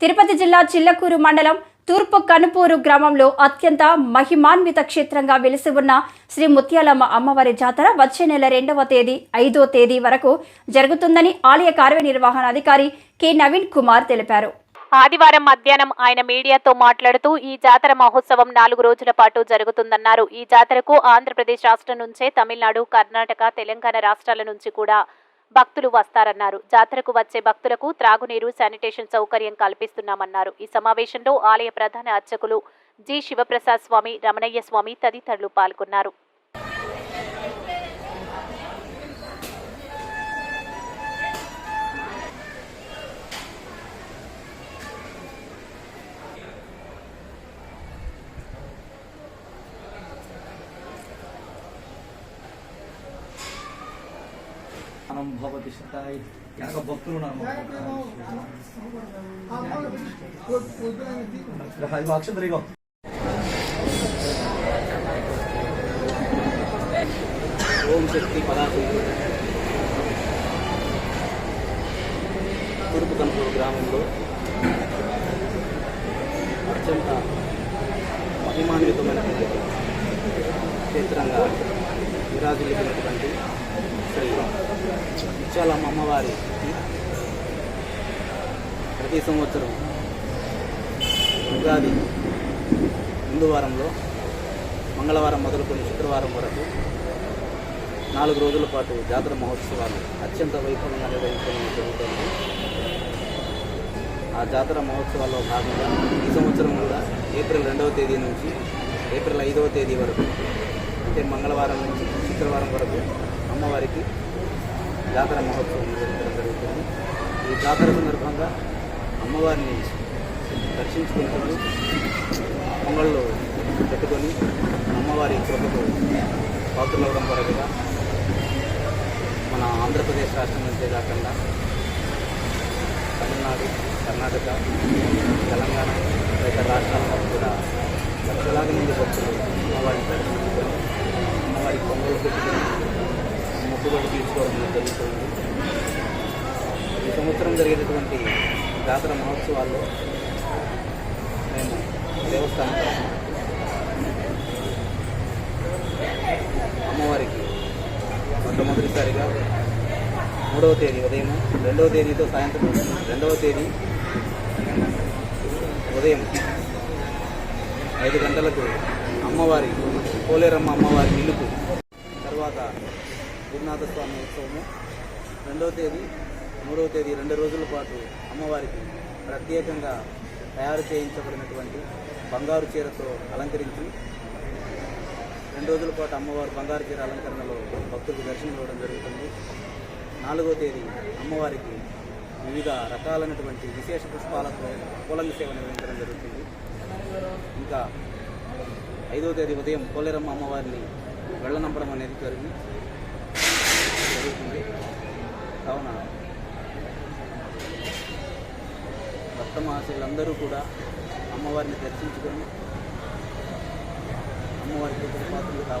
తిరుపతి జిల్లా చిల్లకూరు మండలం తూర్పు కనుపూరు గ్రామంలో అత్యంత మహిమాన్విత క్షేత్రంగా వెలిసి ఉన్న శ్రీ ముత్యాలమ్మ అమ్మవారి జాతర వచ్చే నెల రెండవ తేదీ ఐదో తేదీ వరకు జరుగుతుందని ఆలయ కార్యనిర్వహణాధికారి కె. నవీన్ కుమార్ తెలిపారు. ఆదివారం మధ్యాహ్నం ఆయన మీడియాతో మాట్లాడుతూ ఈ జాతర మహోత్సవం నాలుగు రోజుల పాటు జరుగుతుందన్నారు. ఈ జాతరకు ఆంధ్రప్రదేశ్ రాష్ట్రం నుంచే తమిళనాడు కర్ణాటక తెలంగాణ రాష్ట్రాల నుంచి కూడా భక్తులు వస్తారన్నారు. జాతరకు వచ్చే భక్తులకు త్రాగునీరు శానిటేషన్ సౌకర్యం కల్పిస్తున్నామన్నారు. ఈ సమావేశంలో ఆలయ ప్రధాన అర్చకులు జి. శివప్రసాద్ స్వామి రమణయ్య స్వామి తదితరులు పాల్గొన్నారు. మనం భవతి సతాయి యాగ భక్తులు ఉన్నారు అది ఓం శక్తి పదార్థం తూర్పు కనుపూరు గ్రామంలో అత్యంత మహిమాన్వితమైనటువంటి క్షేత్రంగా విరాజులిగినటువంటి శ్రీ అమ్మవారి ప్రతి సంవత్సరం ఉగాది ముందు వారంలో మంగళవారం మొదలుకొని శుక్రవారం వరకు నాలుగు రోజుల పాటు జాతర మహోత్సవాలు అత్యంత వైభవంగా నిర్వహించడం జరుగుతుంది. ఆ జాతర మహోత్సవాల్లో భాగంగా ఈ సంవత్సరం కూడా ఏప్రిల్ రెండవ తేదీ నుంచి ఏప్రిల్ ఐదవ తేదీ వరకు అంటే మంగళవారం నుంచి శుక్రవారం వరకు అమ్మవారికి జాతర మహోత్సవం నిర్వహించడం జరుగుతుంది. ఈ జాతర సందర్భంగా అమ్మవారిని దర్శించుకుంటూ పొంగళ్ళు పెట్టుకొని అమ్మవారి కృపకు పాత్రలవడం కొరకుగా మన ఆంధ్రప్రదేశ్ రాష్ట్రం నుంచే కాకుండా తమిళనాడు కర్ణాటక తెలంగాణ ఇతర రాష్ట్రాల కూడా లక్షలాది మంది భక్తులు అమ్మవారిని దర్శించుకొని అమ్మవారి పొంగళ్ళు పెట్టుకొని మొక్కుబడి తీసుకోవడం జరుగుతుంది ఈ సంవత్సరం జరిగేటటువంటి జాతర మహోత్సవాల్లో మేము దేవస్థానం తరఫున అమ్మవారికి మొట్టమొదటిసారిగా మూడవ తేదీ ఉదయం రెండవ తేదీతో సాయంత్రం రెండవ తేదీ ఉదయం ఐదు గంటలకు అమ్మవారి పోలేరమ్మ అమ్మవారి నిలుపు తర్వాత స్వామి ఉత్సవము రెండవ తేదీ మూడవ తేదీ రెండు రోజుల పాటు అమ్మవారికి ప్రత్యేకంగా తయారు చేయించబడినటువంటి బంగారు చీరతో అలంకరించి రెండు రోజుల పాటు అమ్మవారు బంగారు చీర అలంకరణలో భక్తులకు దర్శనం ఇవ్వడం జరుగుతుంది. నాలుగో తేదీ అమ్మవారికి వివిధ రకాలైనటువంటి విశేష పుష్పాలతో పూలంగి సేవ నిర్వహించడం జరుగుతుంది. ఇంకా ఐదో తేదీ ఉదయం పోలేరమ్మ అమ్మవారిని వెళ్ళనంపడం అనేది జరిగింది జరుగుతుంది కావున భక్త కూడా అమ్మవారిని దర్శించుకొని అమ్మవారికి పాత్రలు